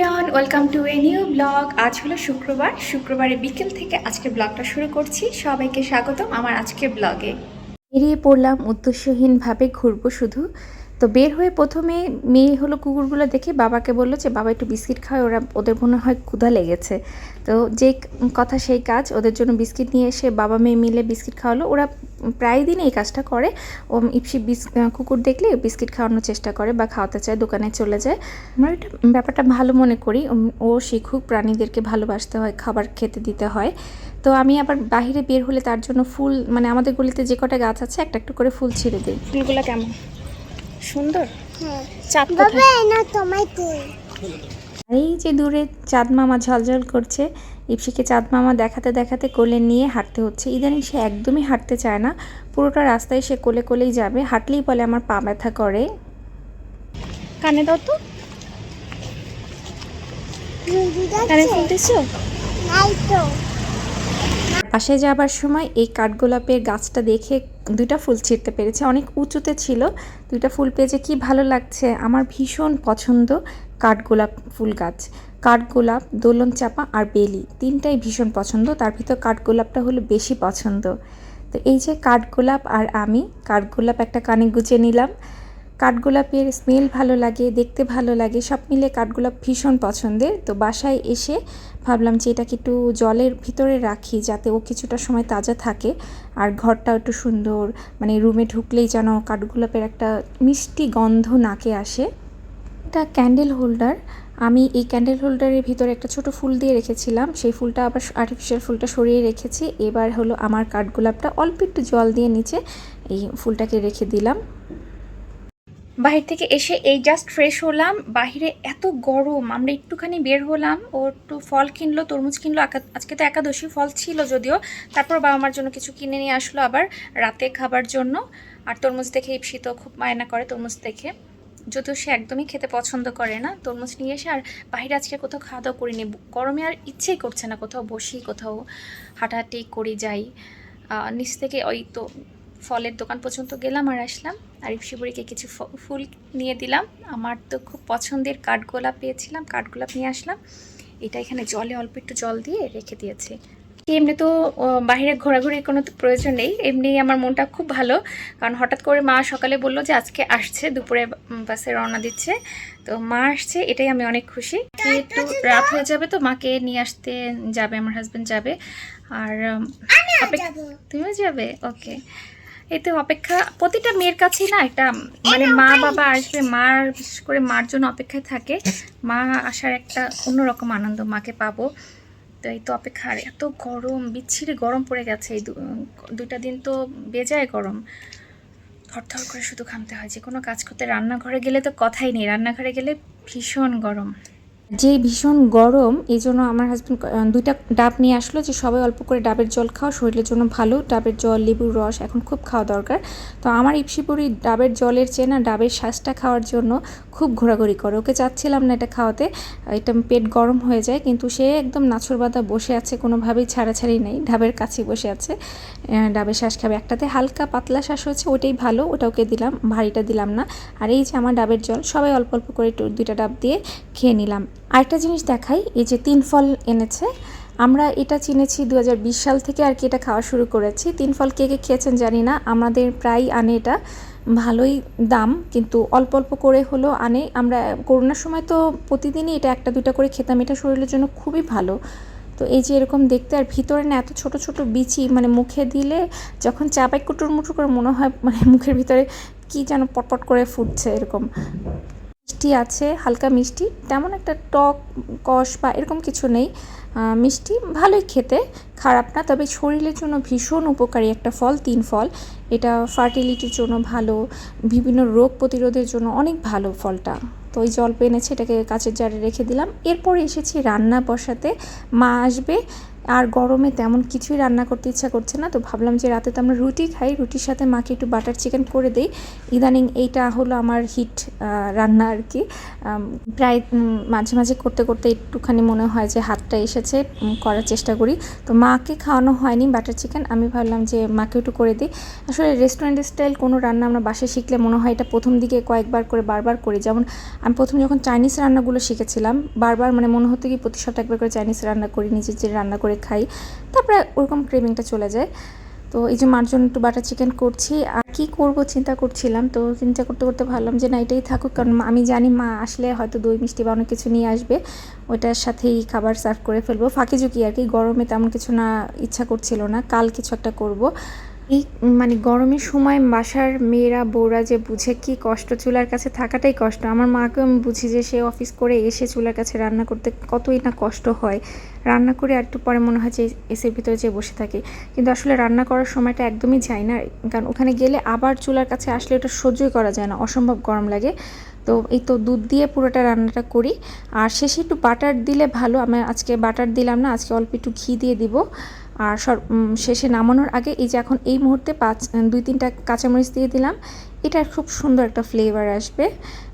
Everyone, welcome to a new blog. আজ হলো শুক্রবার। শুক্রবারে বিকেল থেকে আজকে ব্লগটা শুরু করছি। সবাইকে স্বাগতম আমার আজকে ব্লগে। বেরিয়ে পড়লাম উদ্দেশ্যহীনভাবে ঘুরবো শুধু। তো বের হয়ে প্রথমে মেয়ে হলো কুকুরগুলো দেখে বাবাকে বলল যে, বাবা একটু বিস্কিট খায় ওরা, ওদের মনে হয় ক্ষুধা লেগেছে। তো যে কথা সেই কাজ, ওদের জন্য বিস্কিট নিয়ে এসে বাবা মেয়ে মিলে বিস্কিট খাওয়ালো। ওরা প্রায় দিনই এই কাজটা করে। ও ইপসি বিস কুকুর দেখলে বিস্কিট খাওয়ানোর চেষ্টা করে বা খাওয়াতে চায়, দোকানে চলে যায়। আমরা এটা ব্যাপারটা ভালো মনে করি। ও শিখুক, প্রাণীদেরকে ভালোবাসতে হয়, খাবার খেতে দিতে হয়। তো আমি আবার বাইরে বের হলে তার জন্য ফুল মানে আমাদের গলিতে যে কটা গাছ আছে, একটা একটা করে ফুল ছিঁড়ে দিই। ফুলগুলো কেমন? সুন্দর? হ্যাঁ। চাঁদ এই যে দূরে চাঁদ মামা ঝলঝল করছে ইপসিকে চাঁদ মামা দেখাতে দেখাতে কোলে নিয়ে হাঁটতে হচ্ছে। ইদানিং সে একদমই হাঁটতে চায় না পুরোটা রাস্তায় সে কোলে কোলেই যাবে হাঁটলেই বলে আমার পা ব্যথা করে। কানে দাও তো। কানে ফুলতেছো পাশে যাবার সময় এই কাঠগোলাপের গাছটা দেখে দুইটা ফুল ছিঁড়তে পেরেছে। অনেক উঁচুতে ছিল। দুইটা ফুল পেয়ে যে কী ভালো লাগছে? আমার ভীষণ পছন্দ কাঠগোলাপ ফুল গাছ। কাঠগোলাপ, দোলন চাপা আর বেলি তিনটাই ভীষণ পছন্দ। তার ভিতর কাঠগোলাপটা হলো বেশি পছন্দ। তো এই যে কাঠগোলাপ আর আমি, কাঠগোলাপ একটা কানে গুজে নিলাম। কাঠগোলাপের স্মেল ভালো লাগে, দেখতে ভালো লাগে, সব মিলে কাঠগোলাপ ভীষণ পছন্দের। তো বাসায় এসে ভাবলাম যে এটাকে একটু জলের ভিতরে রাখি যাতে ও কিছুটা সময় তাজা থাকে। আর ঘরটাও একটু সুন্দর মানে রুমে ঢুকলেই যেন কাঠগোলাপের একটা মিষ্টি গন্ধ নাকে আসে। এটা ক্যান্ডেল হোল্ডার আমি এই ক্যান্ডেল হোল্ডারের ভিতরে একটা ছোট ফুল দিয়ে রেখেছিলাম। সেই ফুলটা আবার আর্টিফিশিয়াল ফুলটা সরিয়ে রেখেছি। এবার হলো আমার কাঠগোলাপটা অল্প একটু জল দিয়ে নিচে এই ফুলটাকে রেখে দিলাম। বাহির থেকে এসে এই জাস্ট ফ্রেশ হলাম। বাহিরে এত গরম, আমরা একটুখানি বের হলাম। ও একটু ফল কিনলো, তরমুজ কিনলো। আজকে তো একাদশী, ফল ছিল যদিও। তারপর বাবা মার জন্য কিছু কিনে নিয়ে আসলো আবার রাতে খাবার জন্য। আর তরমুজ দেখে ইপসিত খুব মায়না করে তরমুজ দেখে। যদিও সে একদমই খেতে পছন্দ করে না, তরমুজ নিয়ে এসে আর বাইরে আজকে কোথাও খাওয়া দাওয়া করিনি। গরমে আর ইচ্ছেই করছে না কোথাও বসি, কোথাও হাঁটাহাঁটি করি যাই। নিচ থেকে ওই তো ফলের দোকান পর্যন্ত গেলাম আর আসলাম। আর ইপসিবুড়িকে কিছু ফ- ফুল নিয়ে দিলাম। আমার তো খুব পছন্দের কাঠগোলাপ পেয়েছিলাম কাঠগোলাপ নিয়ে আসলাম। এটা এখানে জলে অল্প একটু জল দিয়ে রেখে দিয়েছি। এমনি তো ও, বাইরে ঘোরাঘুরির কোনো তো প্রয়োজন নেই। এমনি আমার মনটা খুব ভালো। কারণ হঠাৎ করে মা সকালে বলল যে আজকে আসছে দুপুরে বাসে রওনা দিচ্ছে। তো মা আসছে এটাই আমি অনেক খুশি। একটু রাত হয়ে যাবে তো মাকে নিয়ে আসতে যাবে আমার হাজব্যান্ড যাবে। আর তুমিও যাবে? ওকে এই তো অপেক্ষা প্রতিটা মেয়ের কাছেই না একটা মানে মা বাবা আসবে মার বিশেষ করে মার জন্য অপেক্ষায় থাকে মা আসার একটা অন্যরকম আনন্দ মাকে পাবো। তো এই তো অপেক্ষা আর এত গরম বিচ্ছিরি গরম পড়ে গেছে এই দুইটা দিন তো বেজায় গরম। থরথর করে শুধু ঘামতে হয় যে কোনো কাজ করতে রান্নাঘরে গেলে তো কথাই নেই রান্নাঘরে গেলে ভীষণ গরম। যে ভীষণ গরম এই জন্য আমার হাজব্যান্ড দুইটা ডাব নিয়ে আসলো যে সবাই অল্প করে ডাবের জল খাও, শরীরের জন্য ভালো। ডাবের জল, লেবুর রস এখন খুব খাওয়া দরকার। তো আমার ইপসিপুরি ডাবের জলের চেয়ে না ডাবের শ্বাসটা খাওয়ার জন্য খুব ঘোরাঘুরি করে। ওকে চাচ্ছিলাম না এটা খাওয়াতে। এটা পেট গরম হয়ে যায়, কিন্তু সে একদম নাছরবাদা বসে আছে, কোনোভাবেই ছাড়াছাড়ি নেই, ডাবের কাছে বসে আছে। ডাবের শ্বাস খাবে। একটাতে হালকা পাতলা শ্বাস হচ্ছে ওটাই ভালো, ওটা ওকে দিলাম, ভারীটা দিলাম না। আর এই যে আমার ডাবের জল, সবাই অল্প অল্প করে দুইটা ডাব দিয়ে খেয়ে নিলাম। আরেকটা জিনিস দেখাই, এই যে তিন ফল এনেছে, আমরা এটা চিনেছি দু হাজার বিশ সাল থেকে আর কি এটা খাওয়া শুরু করেছি। তিন ফল কে কে খেয়েছেন জানি না, আমাদের প্রায় আনে এটা, ভালোই দাম, কিন্তু অল্প অল্প করে হলো আনে। আমরা করোনার সময় তো প্রতিদিনই এটা একটা দুটা করে খেতাম, এটা শরীরের জন্য খুবই ভালো। তো এই যে এরকম দেখতে, আর ভিতরে না এত ছোট ছোট বিচি মানে মুখে দিলে যখন চাপাই কুটুর মুটুর করে মনে হয় মানে মুখের ভিতরে কি যেন পটপট করে ফুটছে এরকম। মিষ্টি আছে, হালকা মিষ্টি, তেমন একটা টক, কষ বা এরকম কিছু নেই। মিষ্টি ভালোই খেতে, খারাপ না, তবে শরীরের জন্য ভীষণ উপকারী একটা ফল, তিন ফল। এটা ফার্টিলিটির জন্য ভালো, বিভিন্ন রোগ প্রতিরোধের জন্য অনেক ভালো ফলটা। তো ওই জল এনেছে, এটাকে কাচের জারে রেখে দিলাম। এরপর এসেছি রান্না বসাতে। মা আসবে আর গরমে তেমন কিছুই রান্না করতে ইচ্ছা করছে না, তো ভাবলাম যে রাতে তো আমরা রুটি খাই, রুটির সাথে মাকে একটু বাটার চিকেন করে দিই। ইদানিং এইটা হলো আমার হিট রান্না আর কি। প্রায় মাঝে মাঝে করতে করতে একটুখানি মনে হয় যে হাতটা এসেছে করার চেষ্টা করি। তো মাকে খাওয়ানো হয়নি বাটার চিকেন আমি ভাবলাম যে মাকে একটু করে দিই। আসলে রেস্টুরেন্ট স্টাইল কোনো রান্না আমরা বাসায় শিখলে মনে হয় এটা প্রথম দিকে কয়েকবার করে, বারবার করি। যেমন আমি প্রথম যখন চাইনিজ রান্নাগুলো শিখেছিলাম, বারবার মানে মনে হতো কি প্রতি সপ্তাহে একবার করে চাইনিজ রান্না করি, নিজের যে রান্না করে খাই। তারপরে ওরকম ক্রেভিংটা চলে যায়। তো এই যে মার জন্য একটু বাটার চিকেন করছি। আর কি করব চিন্তা করছিলাম। তো চিন্তা করতে করতে ভাবলাম যে না, এটাই থাকুক। কারণ আমি জানি মা আসলে হয়তো দই, মিষ্টি বা অনেক কিছু নিয়ে আসবে। ওইটার সাথেই খাবার সার্ভ করে ফেলব। ফাঁকি ঝুঁকি আর কি। গরমে তেমন কিছু না, ইচ্ছা করছিল না। কাল কিছু একটা করব। এই মানে গরমের সময় বাসার মেয়েরা, বউরা যে বুঝে কি কষ্ট চুলার কাছে থাকাটাই কষ্ট। আমার মাকেও আমি বুঝি যে সে অফিস করে এসে চুলার কাছে রান্না করতে কতই না কষ্ট হয়। রান্না করে আর একটু পরে মনে হয় যে এসির ভিতরে যে বসে থাকি। কিন্তু আসলে রান্না করার সময়টা একদমই যায় না। কারণ ওখানে গেলে আবার চুলার কাছে আসলে ওটা সহ্যই করা যায় না, অসম্ভব গরম লাগে। তো এই তো দুধ দিয়ে পুরোটা রান্নাটা করি। আর শেষে একটু বাটার দিলে ভালো, আমি আজকে বাটার দিলাম না, আজকে অল্প একটু ঘি দিয়ে দিব। আর শেষে নামানোর আগে এই যে এখন এই মুহূর্তে পাঁচ, দুই, তিনটা কাঁচামরিচ দিয়ে দিলাম। এটার খুব সুন্দর একটা ফ্লেভার আসবে।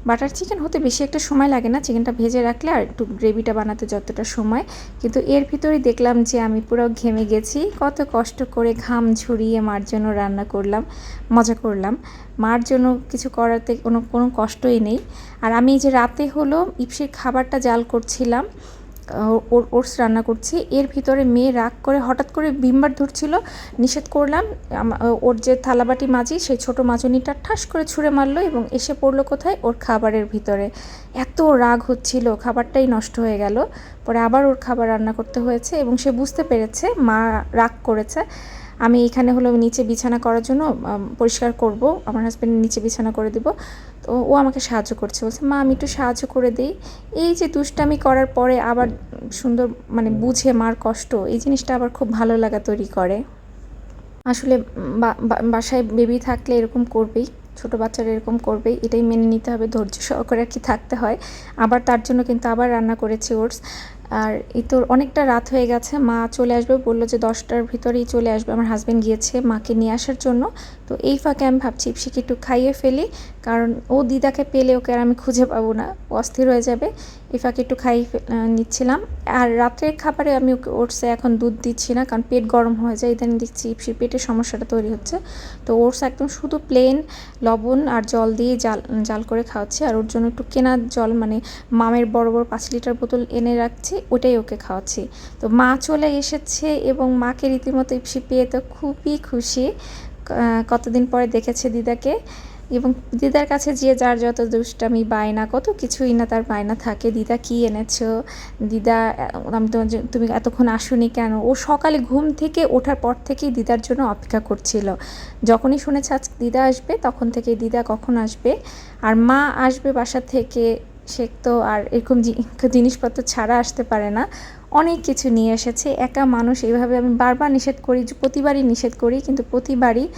বাটার চিকেন হতে বেশি একটা সময় লাগে না। চিকেনটা ভেজে রাখলে আর একটু গ্রেভিটা বানাতে যতটা সময়। কিন্তু এর ভিতরেই দেখলাম যে আমি পুরো ঘেমে গেছি। কত কষ্ট করে ঘাম ঝরিয়ে মার জন্য রান্না করলাম, মজা করলাম। মার জন্য কিছু করাতে কোনো কোনো কষ্টই নেই। আর আমি এই যে রাতে হলো ইপসির খাবারটা জাল করছিলাম। ওটস রান্না করছি। এর ভিতরে মেয়ে রাগ করে হঠাৎ করে ভিমবার ধরছিল, নিষেধ করলাম। ওর যে থালাবাটি মাঝি সেই ছোট মাজনিটা ঠাস করে ছুঁড়ে মারলো এবং এসে পড়ল কোথায়? ওর খাবারের ভিতরে। এত রাগ হচ্ছিল, খাবারটাই নষ্ট হয়ে গেল। পরে আবার ওর খাবার রান্না করতে হয়েছে এবং সে বুঝতে পেরেছে, মা রাগ করেছে। আমি এখানে হলো নিচে বিছানা করার জন্য পরিষ্কার করব। আমার হাজব্যান্ড নিচে বিছানা করে দিব। তো ও আমাকে সাহায্য করছে। বলছে, মা, আমি একটু সাহায্য করে দিই। এই যে দুষ্টামি করার পরে আবার সুন্দর মানে বুঝে মার কষ্ট, এই জিনিসটা আবার খুব ভালো লাগা তৈরি করে। আসলে বাসায় বেবি থাকলে এরকম করবেই, ছোট বাচ্চারা এরকম করবেই, এটাই মেনে নিতে হবে। ধৈর্য সহকারে আর কি থাকতে হয়। আবার তার জন্য কিন্তু আবার রান্না করেছি ওটস। আর এই তো অনেকটা রাত হয়ে গেছে, মা চলে আসবে, বলল যে দশটার ভিতরেই চলে আসবে। আমার হাজব্যান্ড গিয়েছে মাকে নিয়ে আসার জন্য। তো এই ফাঁকে আমি ভাবছি ইপসিকে একটু খাইয়ে ফেলি, কারণ ও দিদাকে পেলে ওকে আর আমি খুঁজে পাবো না অস্থির হয়ে যাবে। এই ফাঁকে একটু খাইয়ে ফে- নিচ্ছিলাম। আর রাত্রের খাবারে আমি ওকে ওটসে এখন দুধ দিচ্ছি না, কারণ পেট গরম হয়ে যায়, ইদানিং দেখছি ইপসির পেটের সমস্যাটা তৈরি হচ্ছে। তো ওটস একদম শুধু প্লেন লবণ আর জল দিয়ে জাল জাল করে খাওয়াচ্ছি। আর ওর জন্য একটু কেনা জল মানে মামের বড় বড় পাঁচ লিটার বোতল এনে রাখছি ওটাই ওকে খাওয়াচ্ছি। তো মা চলে এসেছে এবং মাকে রীতিমতো ইপসি পেয়ে তো খুবই খুশি। কতদিন পরে দেখেছে দিদাকে। এবং দিদার কাছে যে যার যত দুষ্টামি, বায়না, কত কিছুই না তার বায়না থাকে। দিদা, কি এনেছো? দিদা আমি তোমার তুমি এতক্ষণ আসোনি কেন? ও সকালে ঘুম থেকে ওঠার পর থেকেই দিদার জন্য অপেক্ষা করছিল। যখনই শুনেছে আজ দিদা আসবে, তখন থেকে দিদা কখন আসবে? আর মা আসবে বাসা থেকে, সে তো আর এরকম জিনিসপত্র ছাড়া আসতে পারে না। অনেক কিছু নিয়ে এসেছে। একা মানুষ এইভাবে আমি বারবার নিষেধ করি, প্রতিবারই নিষেধ করি, কিন্তু প্রতিবারই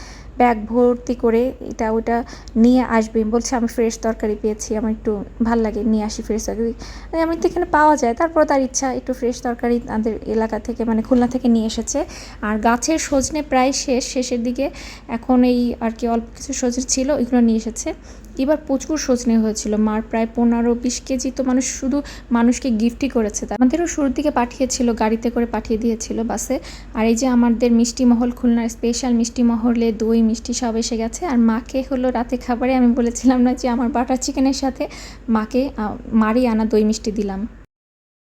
ব্যাগ ভর্তি করে এটা ওটা নিয়ে আসবে। বলছে, আমি ফ্রেশ তরকারি পেয়েছি, আমার একটু ভালো লাগে, নিয়ে আসি ফ্রেশ তরকারি। আমি তো এখানে পাওয়া যায়। তারপর তার ইচ্ছা, একটু ফ্রেশ তরকারি তাদের এলাকা থেকে মানে খুলনা থেকে নিয়ে এসেছে। আর গাছের সজনে প্রায় শেষ, শেষের দিকে এখন এই আর কি অল্প কিছু সজনে ছিল এগুলো নিয়ে এসেছে। এবার প্রচুর সজনে হয়েছিল। মার প্রায় পনেরো বিশ কেজি তো মানুষ শুধু মানুষকে গিফটই করেছে। আমাদেরও শুরুর দিকে পাঠিয়েছিল, গাড়িতে করে পাঠিয়ে দিয়েছিল বাসে। আর এই যে আমাদের মিষ্টি মহল খুলনার স্পেশাল মিষ্টি মহলে দই, মিষ্টি সব এসে গেছে। আর মাকে হলো রাতে খাবারে আমি বলেছিলাম না যে আমার বাটার চিকেনের সাথে মাকে মারি আনা দই মিষ্টি দিলাম।